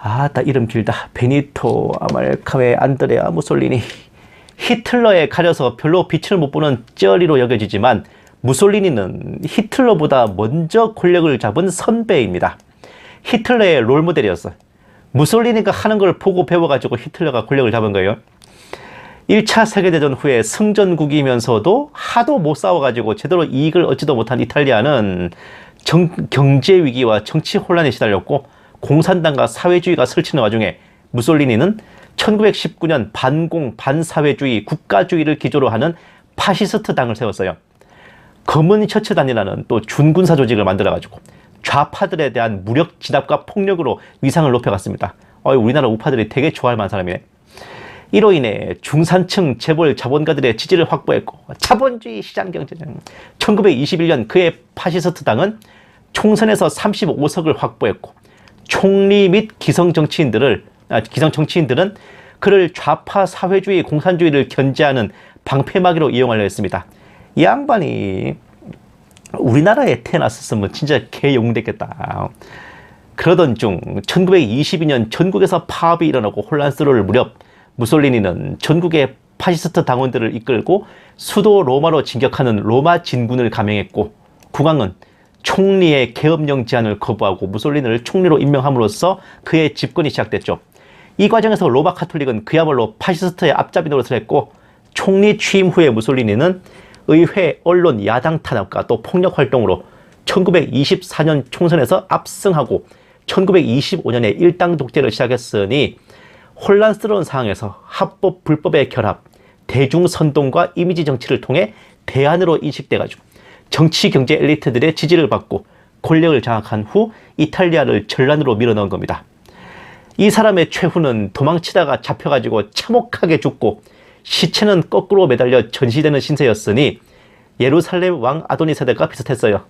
아따 이름 길다. 베니토, 아말카메, 안드레아, 무솔리니. 히틀러에 가려서 별로 빛을 못 보는 쩌리로 여겨지지만 무솔리니는 히틀러보다 먼저 권력을 잡은 선배입니다. 히틀러의 롤모델이었어. 무솔리니가 하는 걸 보고 배워가지고 히틀러가 권력을 잡은 거예요. 1차 세계대전 후에 승전국이면서도 하도 못 싸워가지고 제대로 이익을 얻지도 못한 이탈리아는 정- 경제 위기와 정치 혼란에 시달렸고 공산당과 사회주의가 설치는 와중에 무솔리니는 1919년 반공 반사회주의 국가주의를 기조로 하는 파시스트 당을 세웠어요. 검은 셔츠단이라는 또 준군사 조직을 만들어가지고 좌파들에 대한 무력 진압과 폭력으로 위상을 높여갔습니다. 어, 우리나라 우파들이 되게 좋아할 만한 사람이네. 이로 인해 중산층 재벌 자본가들의 지지를 확보했고 자본주의 시장 경제는 1921년 그의 파시스트 당은 총선에서 35석을 확보했고 총리 및 기성 정치인들을 아, 기성 정치인들은 그를 좌파 사회주의 공산주의를 견제하는 방패막이로 이용하려 했습니다. 이 양반이 우리나라에 태어났었으면 진짜 개용됐겠다. 그러던 중 1922년 전국에서 파업이 일어나고 혼란스러울 무렵 무솔리니는 전국의 파시스트 당원들을 이끌고 수도 로마로 진격하는 로마 진군을 감행했고 국왕은 총리의 계엄령 제안을 거부하고 무솔리니를 총리로 임명함으로써 그의 집권이 시작됐죠. 이 과정에서 로마 카톨릭은 그야말로 파시스트의 앞잡이 노릇을 했고 총리 취임 후에 무솔리니는 의회, 언론, 야당 탄압과 또 폭력 활동으로 1924년 총선에서 압승하고 1925년에 일당 독재를 시작했으니 혼란스러운 상황에서 합법 불법의 결합, 대중 선동과 이미지 정치를 통해 대안으로 인식돼가지고 정치 경제 엘리트들의 지지를 받고 권력을 장악한 후 이탈리아를 전란으로 밀어넣은 겁니다. 이 사람의 최후는 도망치다가 잡혀가지고 참혹하게 죽고 시체는 거꾸로 매달려 전시되는 신세였으니 예루살렘 왕 아도니 세대가 비슷했어요.